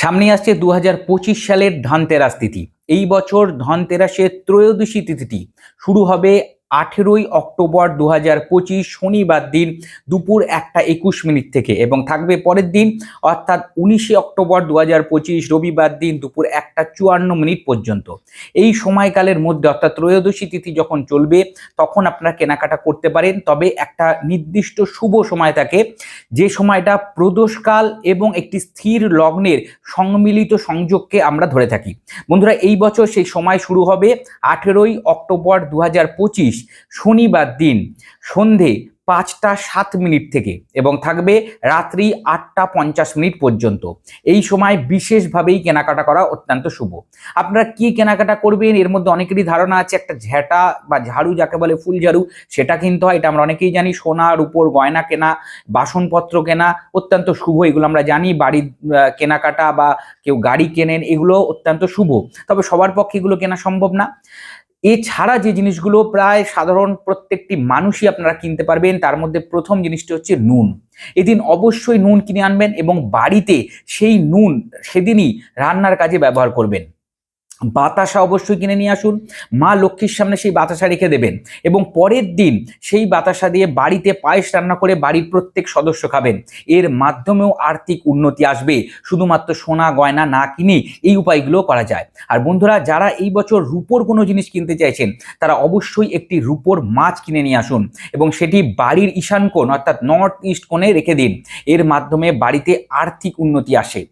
সামনে আসছে দু হাজার পঁচিশ সালের ধনতেরাস তিথি। এই বছর ধনতেরাসের ত্রয়োদশী তিথিটি শুরু হবে আঠেরোই অক্টোবর দু হাজার পঁচিশ শনিবার দিন দুপুর একটা একুশ মিনিট থেকে এবং থাকবে পরের দিন, অর্থাৎ উনিশে অক্টোবর দু হাজার পঁচিশ রবিবার দিন দুপুর একটা চুয়ান্ন মিনিট পর্যন্ত। এই সময়কালের মধ্যে, অর্থাৎ ত্রয়োদশী তিথি যখন চলবে, তখন আপনারা কেনাকাটা করতে পারেন। তবে একটা নির্দিষ্ট শুভ সময় থাকে, যে সময়টা প্রদোষকাল এবং একটি স্থির লগ্নের সম্মিলিত সংযোগকে আমরা ধরে থাকি। বন্ধুরা, এই বছর সেই সময় শুরু হবে আঠেরোই অক্টোবর দু হাজার পঁচিশ শনিবার দিন সন্ধে পাঁচটা সাত মিনিট থেকে এবং থাকবে রাত্রি আটটা পঞ্চাশ মিনিট পর্যন্ত। এই সময় বিশেষভাবেই কেনাকাটা করা অত্যন্ত শুভ। আপনারা কি কেনাকাটা করবেন? এর মধ্যে অনেকেরই ধারণা আছে, একটা ঝ্যাঁটা বা ঝাড়ু যাকে বলে ফুল ঝাড়ু, সেটা কিন্তু হয়। এটা আমরা অনেকেই জানি সোনার উপর গয়না কেনা, বাসনপত্র কেনা, অত্যন্ত শুভ। এগুলো আমরা জানি, বাড়ির কেনাকাটা বা কেউ গাড়ি কেনেন, এগুলো অত্যন্ত শুভ। তবে সবার পক্ষে এগুলো কেনা সম্ভব না। এছাড়া যে জিনিসগুলো প্রায় সাধারণ প্রত্যেকটি মানুষই আপনারা কিনতে পারবেন, তার মধ্যে প্রথম জিনিসটি হচ্ছে নুন। এদিন অবশ্যই নুন কিনে আনবেন এবং বাড়িতে সেই নুন সেদিনই রান্নার কাজে ব্যবহার করবেন। বাতাসা অবশ্যই কিনে নিয়ে আসুন। মা লক্ষ্মীর সামনে সেই বাতাসা রেখে দেবেন এবং পরের দিন সেই বাতাসা দিয়ে বাড়িতে পায়েস রান্না করে বাড়ির প্রত্যেক সদস্য খাবেন। এর মাধ্যমেও আর্থিক উন্নতি আসবে। শুধুমাত্র সোনা, গয়না না কিনে এই উপায়গুলো করা যায়। আর বন্ধুরা, যারা এই বছর রূপোর কোনো জিনিস কিনতে চাইছেন, তারা অবশ্যই একটি রূপোর মাছ কিনে নিয়ে আসুন এবং সেটি বাড়ির ঈশান কোণ অর্থাৎ নর্থ ইস্ট কোণে রেখে দিন। এর মাধ্যমে বাড়িতে আর্থিক উন্নতি আসে।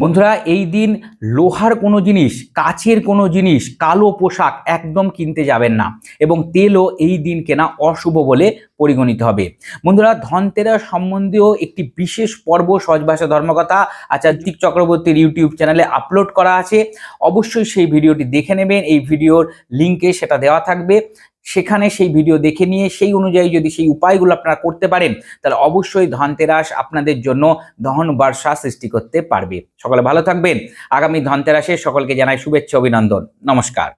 বন্ধুরা, এই দিন লোহার কোনো জিনিস, কাচের কোনো জিনিস, কালো পোশাক একদম কিনতে যাবেন না এবং তেলও এই দিন কেনা অশুভ বলে পরিগণিত হবে। বন্ধুরা, ধনতেরাস সম্বন্ধীয় একটি বিশেষ পর্ব সহজভাষা ধর্মকথা আচার্যিক চক্রবর্তীর ইউটিউব চ্যানেলে আপলোড করা আছে। অবশ্যই সেই ভিডিওটি দেখে নেবেন। এই ভিডিওর লিঙ্কে সেটা দেওয়া থাকবে। সেখানে সেই ভিডিও দেখে নিয়ে, সেই অনুযায়ী যদি সেই উপায়গুলো আপনারা করতে পারেন, তাহলে অবশ্যই ধনতেরাস আপনাদের জন্য ধন বর্ষা সৃষ্টি করতে পারবে। সকলে ভালো থাকবেন। আগামী ধনতেরাসে সকলকে জানাই শুভেচ্ছা, অভিনন্দন। নমস্কার।